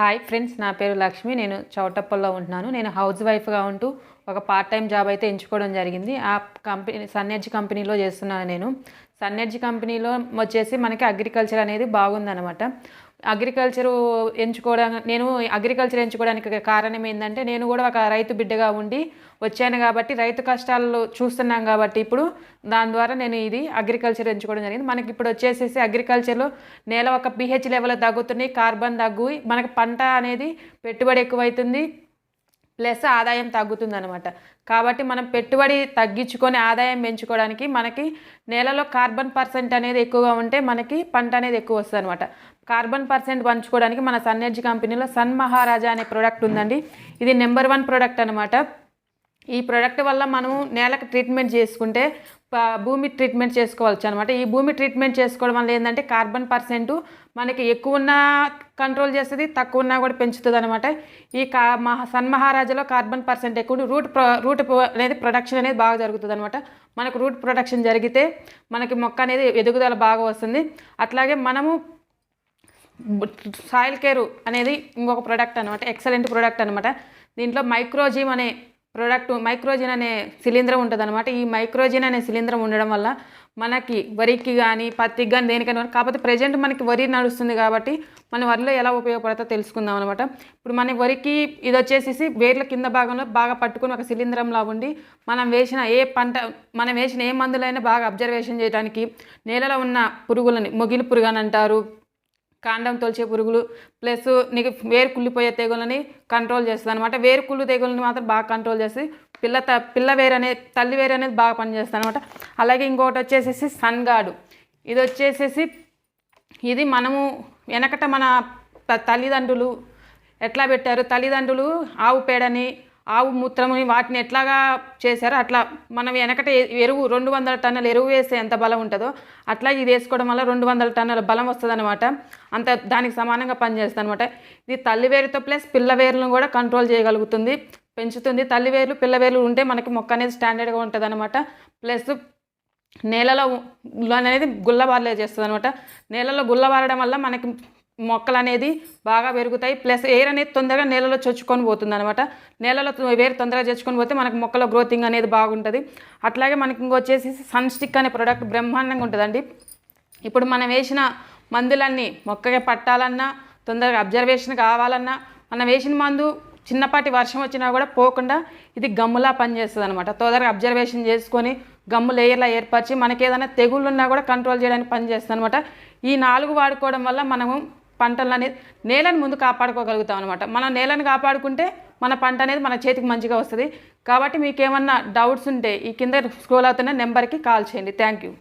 Hi friends నా పేరు లక్ష్మి. నేను చౌటప్పల్లో ఉంటున్నాను. నేను హౌస్ వైఫ్గా ఉంటూ ఒక పార్ట్ టైం జాబ్ అయితే ఎంచుకోవడం జరిగింది. ఆ కంపెనీ సన్నెడ్జ్ కంపెనీలో చేస్తున్నాను నేను. సన్నెడ్జ్ కంపెనీలో వచ్చేసి మనకి అగ్రికల్చర్ అనేది బాగుందన్నమాట. అగ్రికల్చర్ ఎంచుకోవడం నేను అగ్రికల్చర్ ఎంచుకోవడానికి కారణం ఏంటంటే నేను కూడా ఒక రైతు బిడ్డగా ఉండి వచ్చాను కాబట్టి రైతు కష్టాలు చూస్తున్నాం కాబట్టి ఇప్పుడు దాని ద్వారా నేను ఇది అగ్రికల్చర్ ఎంచుకోవడం జరిగింది. మనకి ఇప్పుడు వచ్చేసేసి అగ్రికల్చర్లో నేల ఒక పిహెచ్ లెవెల్ తగ్గుతున్నాయి కార్బన్ తగ్గు మనకి పంట అనేది పెట్టుబడి ఎక్కువైతుంది ప్లస్ ఆదాయం తగ్గుతుందనమాట కాబట్టి మనం పెట్టుబడి తగ్గించుకొని ఆదాయం పెంచుకోవడానికి మనకి నేలలో కార్బన్ పర్సెంట్ అనేది ఎక్కువగా ఉంటే మనకి పంట అనేది ఎక్కువ వస్తుంది అనమాట కార్బన్ పర్సెంట్ పంచుకోవడానికి మన సన్ ఎనర్జీ కంపెనీలో సన్ మహారాజా అనే ప్రోడక్ట్ ఉందండి. ఇది నెంబర్ వన్ ప్రోడక్ట్ అనమాట ఈ ప్రోడక్ట్ వల్ల మనం నేలకు ట్రీట్మెంట్ చేసుకుంటే భూమి ట్రీట్మెంట్ చేసుకోవచ్చు అనమాట ఈ భూమి ట్రీట్మెంట్ చేసుకోవడం వల్ల ఏంటంటే కార్బన్ పర్సెంట్ మనకి ఎక్కువ ఉన్నా కంట్రోల్ చేస్తుంది తక్కువ ఉన్నా కూడా పెంచుతుంది అనమాట ఈ కా మహా సన్ మహారాజాలో కార్బన్ పర్సెంట్ ఎక్కువ రూట్ ప్రొ రూట్ అనేది ప్రొడక్షన్ అనేది బాగా జరుగుతుంది అనమాట మనకు రూట్ ప్రొడక్షన్ జరిగితే మనకి మొక్క అనేది ఎదుగుదల బాగా వస్తుంది. అట్లాగే మనము సాయిల్ కేరు అనేది ఇంకొక ప్రోడక్ట్ అనమాట ఎక్సలెంట్ ప్రోడక్ట్ అనమాట దీంట్లో మైక్రోజీమ్ అనే ప్రోడక్ట్ మైక్రోజిన్ అనే శిలీంద్రం ఉంటుంది అనమాట ఈ మైక్రోజిన్ అనే శిలీంద్రం ఉండడం వల్ల మనకి వరికి కానీ పత్తికి కానీ దేనికైనా కాకపోతే ప్రజెంట్ మనకి వరి నడుస్తుంది కాబట్టి మన వరిలో ఎలా ఉపయోగపడతా తెలుసుకుందాం అనమాట ఇప్పుడు మన వరికి ఇది వచ్చేసి వేర్ల కింద భాగంలో బాగా పట్టుకుని ఒక శిలీంద్రంలా ఉండి మనం వేసిన ఏ పంట మనం వేసిన ఏ మందులైనా బాగా అబ్జర్వేషన్ చేయడానికి నేలలో ఉన్న పురుగులని మొగిలి పురుగు అని అంటారు కాండం తొలిచే పురుగులు ప్లస్ నీకు వేరు కుళ్ళిపోయే తెగులని కంట్రోల్ చేస్తుంది అనమాట వేరు కుళ్ళు తెగులని మాత్రం బాగా కంట్రోల్ చేసి పిల్ల త పిల్ల వేరు అనేది తల్లి వేరు అనేది బాగా పనిచేస్తుంది అనమాట అలాగే ఇంకొకటి వచ్చేసేసి సన్గాడు ఇది వచ్చేసేసి ఇది మనము వెనకట మన తల్లిదండ్రులు ఎట్లా పెట్టారు? తల్లిదండ్రులు ఆవు పేడని ఆవు మూత్రముని వాటిని ఎట్లాగా చేశారో అట్లా మనం వెనకట ఎరువు రెండు వందల టన్నుల ఎరువు వేస్తే ఎంత బలం ఉంటుందో అట్లా ఇది వేసుకోవడం వల్ల రెండు వందల టన్నుల బలం వస్తుంది అనమాట అంత దానికి సమానంగా పనిచేస్తుంది అనమాట ఇది తల్లివేరుతో ప్లస్ పిల్లవేరులను కూడా కంట్రోల్ చేయగలుగుతుంది పెంచుతుంది. తల్లివేర్లు పిల్లవేర్లు ఉంటే మనకి మొక్క అనేది స్టాండర్డ్గా ఉంటుంది అనమాట ప్లస్ నేలలో అనేది గుల్లబారలే చేస్తుంది అనమాట నేలలో గుల్లబారడం వల్ల మనకి మొక్కలు అనేది బాగా పెరుగుతాయి. ప్లస్ ఎయిర్ అనేది తొందరగా నేలలో చొచ్చుకొని పోతుంది అనమాట నేలలో వేరు తొందరగా చొచ్చుకొని పోతే మనకి మొక్కల గ్రోతింగ్ అనేది బాగుంటుంది. అట్లాగే మనకి ఇంకొచ్చేసి సన్ స్టిక్ అనే ప్రోడక్ట్ బ్రహ్మాండంగా ఉంటుందండి. ఇప్పుడు మనం వేసిన మందులన్నీ మొక్కగా పట్టాలన్నా తొందరగా అబ్జర్వేషన్ కావాలన్నా మనం వేసిన మందు చిన్నపాటి వర్షం వచ్చినా కూడా పోకుండా ఇది గమ్ములా పనిచేస్తుంది అనమాట తొందరగా అబ్జర్వేషన్ చేసుకొని గమ్ము లేయర్లా ఏర్పరిచి మనకి ఏదైనా తెగుళ్ళు ఉన్నా కూడా కంట్రోల్ చేయడానికి పనిచేస్తుంది అనమాట ఈ నాలుగు వాడుకోవడం వల్ల మనము పంటలు అనేది నేలను ముందు కాపాడుకోగలుగుతాం అనమాట మనం నేలను కాపాడుకుంటే మన పంట అనేది మన చేతికి మంచిగా వస్తుంది. కాబట్టి మీకు ఏమన్నా డౌట్స్ ఉంటే ఈ కింద స్క్రోల్ అవుతున్న నెంబర్కి కాల్ చేయండి. Thank you.